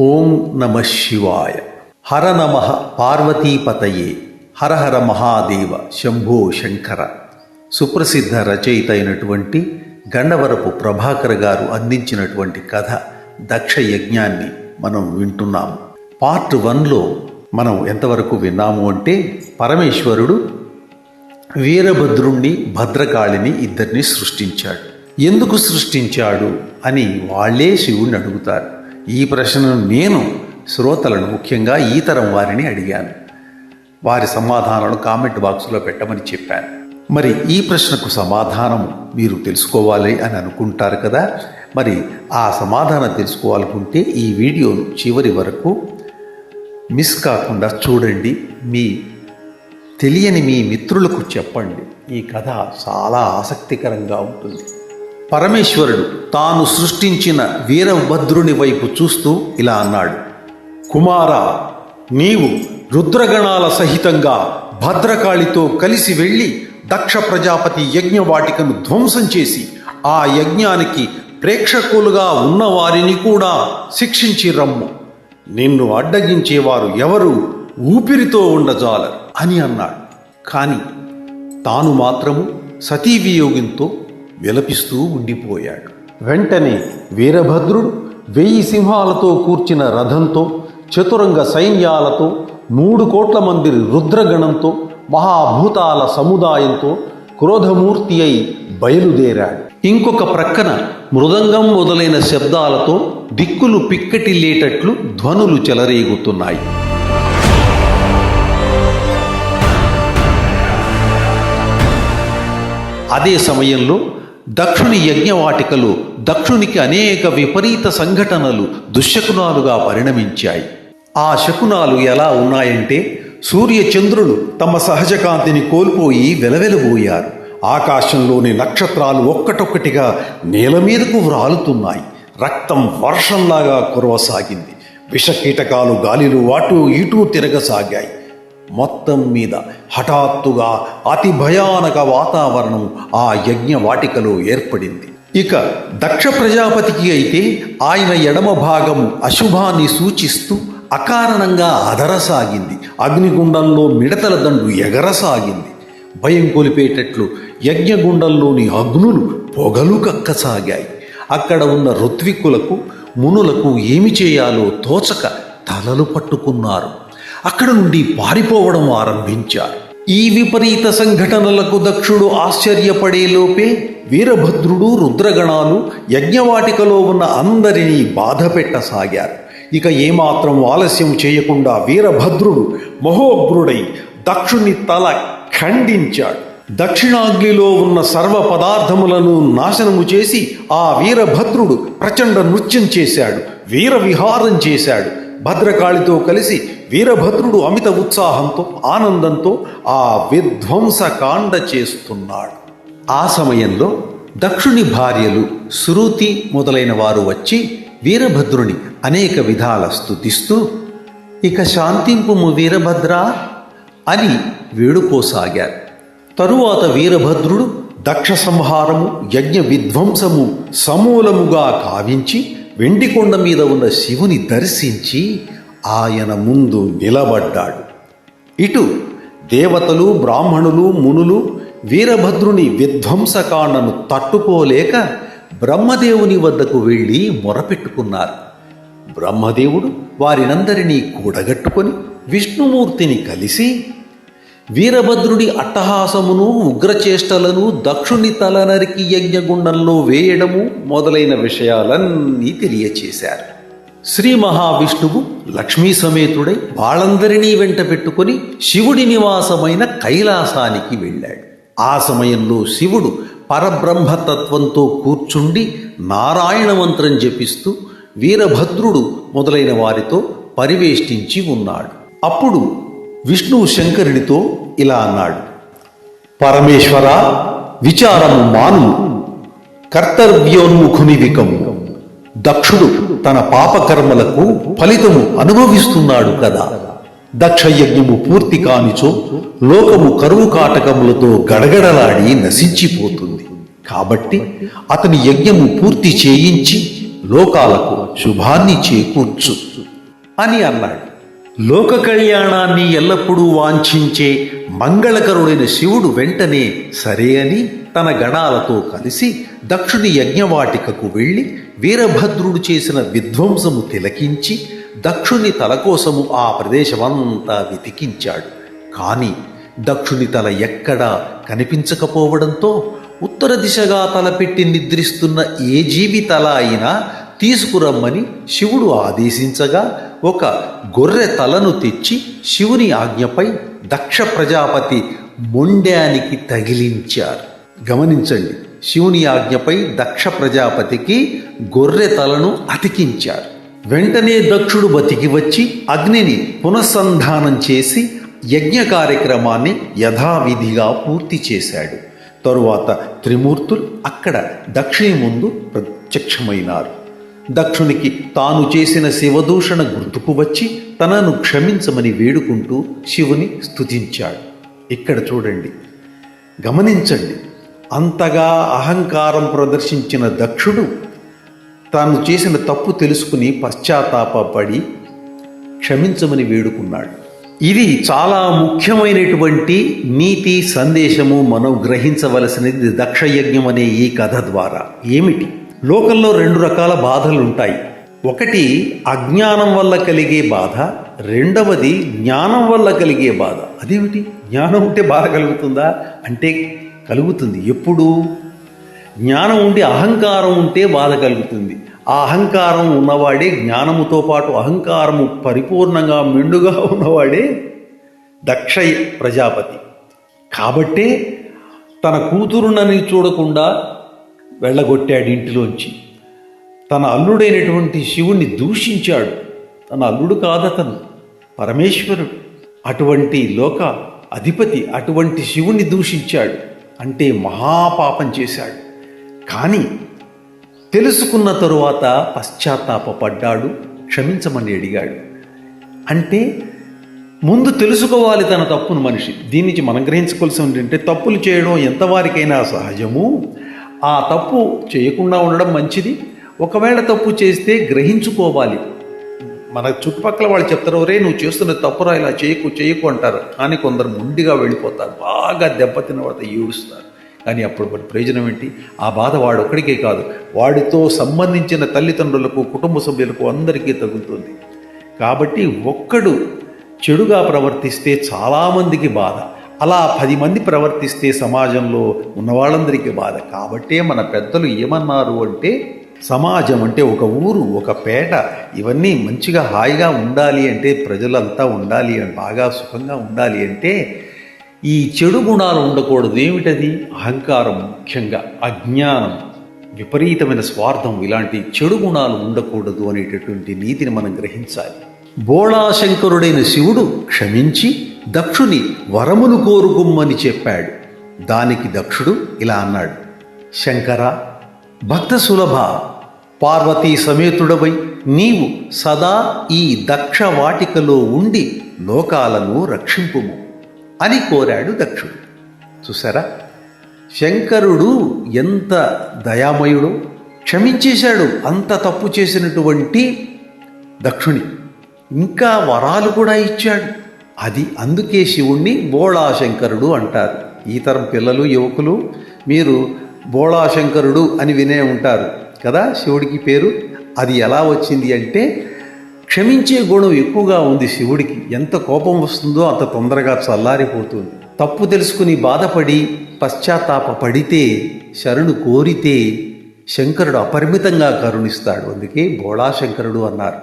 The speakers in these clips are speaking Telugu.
ఓం నమ శివాయ. హర నమ పార్వతీపతయే. హర హర మహాదేవ శంభో శంకర. సుప్రసిద్ధ రచయిత అయినటువంటి గండవరపు ప్రభాకర్ గారు అందించినటువంటి కథ దక్ష యజ్ఞాన్ని మనం వింటున్నాము. పార్ట్ వన్లో మనం ఎంతవరకు విన్నాము అంటే పరమేశ్వరుడు వీరభద్రుణ్ణి భద్రకాళిని ఇద్దరిని సృష్టించాడు. ఎందుకు సృష్టించాడు అని వాళ్ళే శివుణ్ణి అడుగుతారు. ఈ ప్రశ్నను నేను శ్రోతలను ముఖ్యంగా ఈ తరం వారిని అడిగాను. వారి సమాధానాలను కామెంట్ బాక్స్లో పెట్టమని చెప్పాను. మరి ఈ ప్రశ్నకు సమాధానం మీరు తెలుసుకోవాలి అని అనుకుంటారు కదా? మరి ఆ సమాధానం తెలుసుకోవాలనుకుంటే ఈ వీడియోను చివరి వరకు మిస్ కాకుండా చూడండి. మీ తెలియని మీ మిత్రులకు చెప్పండి. ఈ కథ చాలా ఆసక్తికరంగా ఉంటుంది. పరమేశ్వరుడు తాను సృష్టించిన వీరభద్రుని వైపు చూస్తూ ఇలా అన్నాడు. కుమార నీవు రుద్రగణాల సహితంగా భద్రకాళితో కలిసి వెళ్ళి దక్ష ప్రజాపతి యజ్ఞవాటికను ధ్వంసం చేసి ఆ యజ్ఞానికి ప్రేక్షకులుగా ఉన్నవారిని కూడా శిక్షించి రమ్ము. నిన్ను అడ్డగించేవారు ఎవరు? ఊపిరితో ఉండజాలరు అని అన్నాడు. కానీ తాను మాత్రము సతీవియోగంతో విలపిస్తూ ఉండిపోయాడు. వెంటనే వీరభద్రుడు వెయ్యి సింహాలతో కూర్చిన రథంతో చతురంగ సైన్యాలతో మూడు కోట్ల మంది రుద్రగణంతో మహాభూతాల సముదాయంతో క్రోధమూర్తి అయి బయలుదేరాడు. ఇంకొక ప్రక్కన మృదంగం మొదలైన శబ్దాలతో దిక్కులు పిక్కటిల్లేటట్లు ధ్వనులు చెలరేగుతున్నాయి. అదే సమయంలో దక్షుని యజ్ఞవాటికలు దక్షునికి అనేక విపరీత సంఘటనలు దుశ్శకునాలుగా పరిణమించాయి. ఆ శకునాలు ఎలా ఉన్నాయంటే సూర్యచంద్రులు తమ సహజ కాంతిని కోల్పోయి వెలవెలబోయారు. ఆకాశంలోని నక్షత్రాలు ఒక్కటొక్కటిగా నేల మీదకు వ్రాలుతున్నాయి. రక్తం వర్షంలాగా కురవసాగింది. విషకీటకాలు గాలిలో అటూ ఇటూ తిరగసాగాయి. మొత్తం మీద హఠాత్తుగా అతి భయానక వాతావరణం ఆ యజ్ఞ వాటికలో ఏర్పడింది. ఇక దక్ష ప్రజాపతికి అయితే ఆయన ఎడమ భాగం అశుభాన్ని సూచిస్తూ అకారణంగా అదరసాగింది అగ్నిగుండంలో మిడతల దండు ఎగరసాగింది. భయం కొలిపేటట్లు యజ్ఞగుండంలోని అగ్నులు పొగలు కక్కసాగాయి. అక్కడ ఉన్న ఋత్విక్కులకు మునులకు ఏమి చేయాలో తోచక తలలు పట్టుకున్నారు. అక్కడ నుండి పారిపోవడం ఆరంభించారు. ఈ విపరీత సంఘటనలకు దక్షుడు ఆశ్చర్యపడే లోపే వీరభద్రుడు రుద్రగణాలు యజ్ఞవాటికలో ఉన్న అందరినీ బాధ పెట్టసాగారు ఇక ఏమాత్రం ఆలస్యం చేయకుండా వీరభద్రుడు మహోగ్రుడై దక్షుని తల ఖండించాడు. దక్షిణాగ్నిలో ఉన్న సర్వ పదార్థములను నాశనము చేసి ఆ వీరభద్రుడు ప్రచండ నృత్యం చేశాడు వీర విహారం చేశాడు భద్రకాళితో కలిసి వీరభద్రుడు అమిత ఉత్సాహంతో ఆనందంతో ఆ విధ్వంసకాండ చేస్తున్నాడు. ఆ సమయంలో దక్షుని భార్యలు శృతి మొదలైన వారు వచ్చి వీరభద్రుని అనేక విధాల స్తుతిస్తూ ఇక శాంతింపుము వీరభద్ర అని వేడుకోసాగారు. తరువాత వీరభద్రుడు దక్ష సంహారము యజ్ఞ విధ్వంసము సమూలముగా కావించి వెండికొండ మీద ఉన్న శివుని దర్శించి ఆయన ముందు నిలబడ్డాడు. ఇటు దేవతలు బ్రాహ్మణులు మునులు వీరభద్రుని విధ్వంసకాండను తట్టుకోలేక బ్రహ్మదేవుని వద్దకు వెళ్ళి మొరపెట్టుకున్నారు. బ్రహ్మదేవుడు వారినందరినీ కూడగట్టుకొని విష్ణుమూర్తిని కలిసి వీరభద్రుడి అట్టహాసమును ఉగ్రచేష్టలను దక్షుని తల నరికి యజ్ఞగుండంలో వేయడము మొదలైన విషయాలన్నీ తెలియచేశారు. శ్రీ మహావిష్ణువు లక్ష్మీ సమేతుడై వాళ్ళందరినీ వెంట పెట్టుకుని శివుడి నివాసమైన కైలాసానికి వెళ్ళాడు. ఆ సమయంలో శివుడు పరబ్రహ్మతత్వంతో కూర్చుండి నారాయణ మంత్రం జపిస్తూ వీరభద్రుడు మొదలైన వారితో పరివేష్టించి ఉన్నాడు. అప్పుడు విష్ణువు శంకరుడితో ఇలా అన్నాడు. పరమేశ్వర విచారము మాను కర్తవ్యోన్ముఖునివికము. దక్షుడు తన పాపకర్మలకు ఫలితము అనుభవిస్తున్నాడు కదా. దక్ష యజ్ఞము పూర్తి కానిచో లోకము కరువు కాటకములతో గడగడలాడి నశించిపోతుంది. కాబట్టి అతని యజ్ఞము పూర్తి చేయించి లోకాలకు శుభాన్ని చేకూర్చు అని అన్నాడు. లోక కళ్యాణాన్ని ఎల్లప్పుడూ వాంఛించే మంగళకరుడైన శివుడు వెంటనే సరే అని తన గణాలతో కలిసి దక్షుని యజ్ఞవాటికకు వెళ్ళి వీరభద్రుడు చేసిన విధ్వంసము తిలకించి దక్షుని తల కోసము ఆ ప్రదేశమంతా వెతికించాడు. కానీ దక్షుని తల ఎక్కడా కనిపించకపోవడంతో ఉత్తర దిశగా తలపెట్టి నిద్రిస్తున్న ఏ జీవి తల అయినా తీసుకురమ్మని శివుడు ఆదేశించగా ఒక గొర్రె తలను తెచ్చి శివుని ఆజ్ఞపై దక్ష ప్రజాపతి మొండానికి తగిలించారు. గమనించండి శివుని ఆజ్ఞపై దక్ష ప్రజాపతికి గొర్రె తలను అతికించారు. వెంటనే దక్షుడు బతికి వచ్చి అగ్నిని పునఃసంధానం చేసి యజ్ఞ కార్యక్రమాన్ని యథావిధిగా పూర్తి చేశాడు. తరువాత త్రిమూర్తులు అక్కడ దక్షిణి ముందు ప్రత్యక్షమైనారు. దక్షునికి తాను చేసిన శివదూషణ గుర్తుకు వచ్చి తనను క్షమించమని వేడుకుంటూ శివుని స్థుతించాడు ఇక్కడ చూడండి. గమనించండి. అంతగా అహంకారం ప్రదర్శించిన దక్షుడు తాను చేసిన తప్పు తెలుసుకుని పశ్చాత్తాపడి క్షమించమని వేడుకున్నాడు. ఇది చాలా ముఖ్యమైనటువంటి నీతి సందేశము మనం గ్రహించవలసినది దక్షయజ్ఞం అనే ఈ కథ ద్వారా. ఏమిటి? లోకంలో రెండు రకాల బాధలు ఉంటాయి. ఒకటి అజ్ఞానం వల్ల కలిగే బాధ రెండవది జ్ఞానం వల్ల కలిగే బాధ. అదేమిటి? జ్ఞానం ఉంటే బాధ కలుగుతుందా? అంటే కలుగుతుంది. ఎప్పుడు? జ్ఞానం ఉండి అహంకారం ఉంటే బాధ కలుగుతుంది. ఆ అహంకారం ఉన్నవాడే జ్ఞానముతో పాటు అహంకారము పరిపూర్ణంగా మెండుగా ఉన్నవాడే దక్ష ప్రజాపతి. కాబట్టే తన కూతురునని చూడకుండా వెళ్ళగొట్టాడు ఇంటిలోంచి. తన అల్లుడైనటువంటి శివుణ్ణి దూషించాడు. తన అల్లుడు కాదతను పరమేశ్వరుడు. అటువంటి లోక అధిపతి అటువంటి శివుణ్ణి దూషించాడు. అంటే మహాపాపం చేశాడు. కానీ తెలుసుకున్న తరువాత పశ్చాత్తాపడ్డాడు క్షమించమని అడిగాడు. అంటే ముందు తెలుసుకోవాలి తన తప్పును మనిషి. దీని నుంచి మనం గ్రహించుకోవాల్సి ఏంటంటే తప్పులు చేయడం ఎంతవారికైనా సహజము. ఆ తప్పు చేయకుండా ఉండడం మంచిది. ఒకవేళ తప్పు చేస్తే గ్రహించుకోవాలి. మన చుట్టుపక్కల వాళ్ళు చెప్తారు రే నువ్వు చేస్తున్న తప్పురా ఇలా చేయకు చేయకు అంటారు. కానీ కొందరు ముండిగా వెళ్ళిపోతారు బాగా దెబ్బతిన్న తర్వాత ఏడుస్తారు. కానీ అప్పుడు వాడి ప్రయోజనం ఏంటి? ఆ బాధ వాడు ఒక్కడికే కాదు వాడితో సంబంధించిన తల్లిదండ్రులకు కుటుంబ సభ్యులకు అందరికీ తగులుతుంది. కాబట్టి ఒక్కడు చెడుగా ప్రవర్తిస్తే చాలామందికి బాధ. అలా పది మంది ప్రవర్తిస్తే సమాజంలో ఉన్న వాళ్ళందరికీ బాధ. కాబట్టే మన పెద్దలు ఏమన్నారు అంటే సమాజం అంటే ఒక ఊరు ఒక పేట ఇవన్నీ మంచిగా హాయిగా ఉండాలి అంటే ప్రజలంతా ఉండాలి అని బాగా సుఖంగా ఉండాలి అంటే ఈ చెడు గుణాలు ఉండకూడదు. ఏమిటది? అహంకారం ముఖ్యంగా అజ్ఞానం విపరీతమైన స్వార్థం ఇలాంటి చెడు గుణాలు ఉండకూడదు అనేటటువంటి నీతిని మనం గ్రహించాలి. బోళాశంకరుడైన శివుడు క్షమించి దక్షుని వరములు కోరుకుమ్మని చెప్పాడు. దానికి దక్షుడు ఇలా అన్నాడు. శంకర భక్త సులభ పార్వతీ సమేతుడవై నీవు సదా ఈ దక్ష వాటికలో ఉండి లోకాలను రక్షింపుము అని కోరాడు దక్షుడు. చూసారా శంకరుడు ఎంత దయామయుడు క్షమించేశాడు అంత తప్పు చేసినటువంటి దక్షుని. ఇంకా వరాలు కూడా ఇచ్చాడు. అది అందుకే శివుణ్ణి బోళాశంకరుడు అంటారు. ఈ తరం పిల్లలు యువకులు మీరు బోళాశంకరుడు అని వినే ఉంటారు. కదా? శివుడికి పేరు అది ఎలా వచ్చింది అంటే క్షమించే గుణం ఎక్కువగా ఉంది శివుడికి. ఎంత కోపం వస్తుందో అంత తొందరగా చల్లారిపోతుంది. తప్పు తెలుసుకుని బాధపడి పశ్చాత్తాప పడితే శరణు కోరితే శంకరుడు అపరిమితంగా కరుణిస్తాడు. అందుకే బోళాశంకరుడు అన్నారు.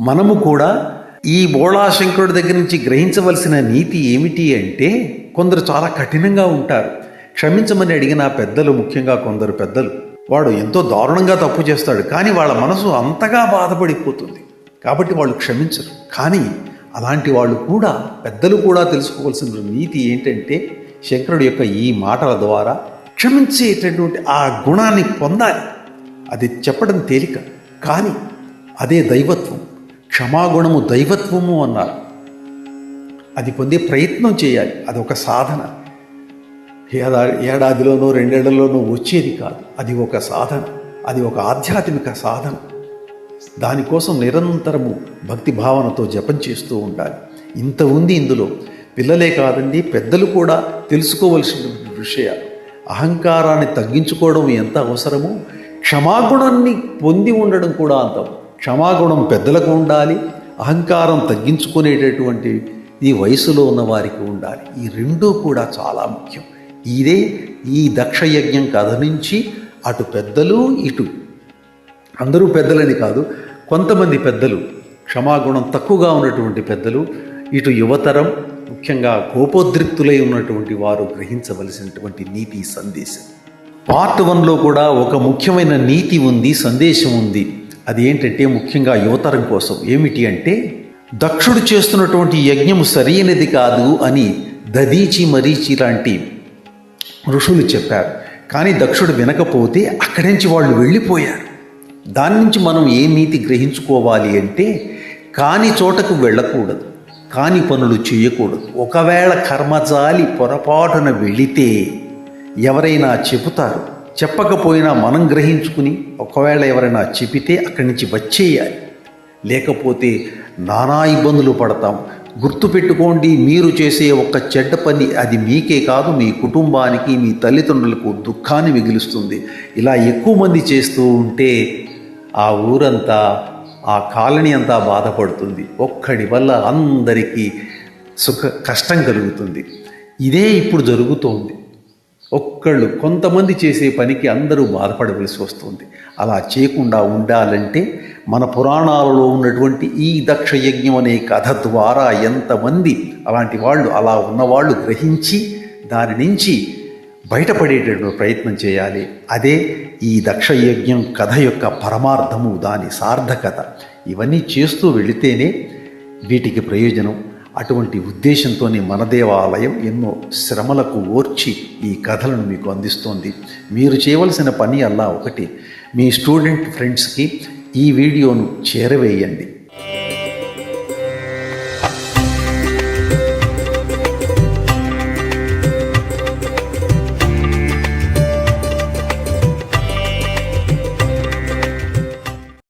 మనము కూడా ఈ బోళాశంకరుడి దగ్గర నుంచి గ్రహించవలసిన నీతి ఏమిటి అంటే కొందరు చాలా కఠినంగా ఉంటారు. క్షమించమని అడిగిన పెద్దలు ముఖ్యంగా కొందరు పెద్దలు వాడు ఎంతో దారుణంగా తప్పు చేస్తాడు కానీ వాళ్ళ మనసు అంతగా బాధపడిపోతుంది. కాబట్టి వాళ్ళు క్షమించరు. కానీ అలాంటి వాళ్ళు కూడా పెద్దలు కూడా తెలుసుకోవాల్సిన నీతి ఏంటంటే శంకరుడు యొక్క ఈ మాటల ద్వారా క్షమించేటటువంటి ఆ గుణాన్ని పొందాలి. అది చెప్పడం తేలిక. కానీ అదే దైవత్వం. క్షమాగుణము దైవత్వము అన్నారు. అది పొందే ప్రయత్నం చేయాలి. అది ఒక సాధన. ఏడా ఏడాదిలోనో రెండేళ్ళలోనో వచ్చేది కాదు. అది ఒక సాధన. అది ఒక ఆధ్యాత్మిక సాధన. దానికోసం నిరంతరము భక్తి భావనతో జపం చేస్తూ ఉండాలి. ఇంత ఉంది ఇందులో. పిల్లలే కాదండి పెద్దలు కూడా తెలుసుకోవలసిన విషయాలు. అహంకారాన్ని తగ్గించుకోవడం ఎంత అవసరమో క్షమాగుణాన్ని పొంది ఉండడం కూడా అంత క్షమాగుణం పెద్దలకు ఉండాలి అహంకారం తగ్గించుకునేటటువంటి ఈ వయసులో ఉన్న వారికి ఉండాలి. ఈ రెండూ కూడా చాలా ముఖ్యం. ఇదే ఈ దక్షయజ్ఞం కథ నుంచి అటు పెద్దలు ఇటు. అందరూ పెద్దలని కాదు కొంతమంది పెద్దలు. క్షమాగుణం తక్కువగా ఉన్నటువంటి పెద్దలు ఇటు యువతరం ముఖ్యంగా కోపోద్రిక్తులై ఉన్నటువంటి వారు గ్రహించవలసినటువంటి నీతి సందేశం. పార్ట్ వన్లో కూడా ఒక ముఖ్యమైన నీతి ఉంది సందేశం ఉంది. అది ఏంటంటే ముఖ్యంగా యువతరం కోసం. ఏమిటి అంటే దక్షుడు చేస్తున్నటువంటి యజ్ఞం సరైనది కాదు అని దదీచి మరీచి లాంటి ఋషులు చెప్పారు. కానీ దక్షుడు వినకపోతే అక్కడి నుంచి వాళ్ళు వెళ్ళిపోయారు. దాని నుంచి మనం ఏ నీతి గ్రహించుకోవాలి అంటే కాని చోటకు వెళ్ళకూడదు కాని పనులు చేయకూడదు. ఒకవేళ కర్మజాలి పొరపాటున వెళితే ఎవరైనా చెబుతారు చెప్పకపోయినా మనం గ్రహించుకుని ఒకవేళ ఎవరైనా చెబితే అక్కడి నుంచి వచ్చేయాలి. లేకపోతే నానా ఇబ్బందులు పడతాం. గుర్తుపెట్టుకోండి మీరు చేసే ఒక చెడ్డ పని అది మీకే కాదు మీ కుటుంబానికి మీ తల్లిదండ్రులకు దుఃఖాన్ని మిగిలుస్తుంది. ఇలా ఎక్కువ మంది చేస్తూ ఉంటే ఆ ఊరంతా ఆ కాలనీ అంతా బాధపడుతుంది. ఒక్కడి వల్ల అందరికీ సుఖ కష్టం కలుగుతుంది. ఇదే ఇప్పుడు జరుగుతోంది. ఒక్కళ్ళు కొంతమంది చేసే పనికి అందరూ బాధపడవలసి వస్తుంది. అలా చేయకుండా ఉండాలంటే మన పురాణాలలో ఉన్నటువంటి ఈ దక్ష యజ్ఞం అనే కథ ద్వారా ఎంతమంది అలాంటి వాళ్ళు అలా ఉన్నవాళ్ళు గ్రహించి దాని నుంచి బయటపడేటటువంటి ప్రయత్నం చేయాలి. అదే ఈ దక్ష యజ్ఞం కథ యొక్క పరమార్థము దాని సార్థకత. ఇవన్నీ చేస్తూ వెళితేనే వీటికి ప్రయోజనం. అటువంటి ఉద్దేశంతోనే మన దేవాలయం ఎన్నో శ్రమలకు ఓర్చి ఈ కథలను మీకు అందిస్తోంది. మీరు చేయవలసిన పని అలా ఒకటి. మీ స్టూడెంట్ ఫ్రెండ్స్కి ఈ వీడియోను చేరవేయండి.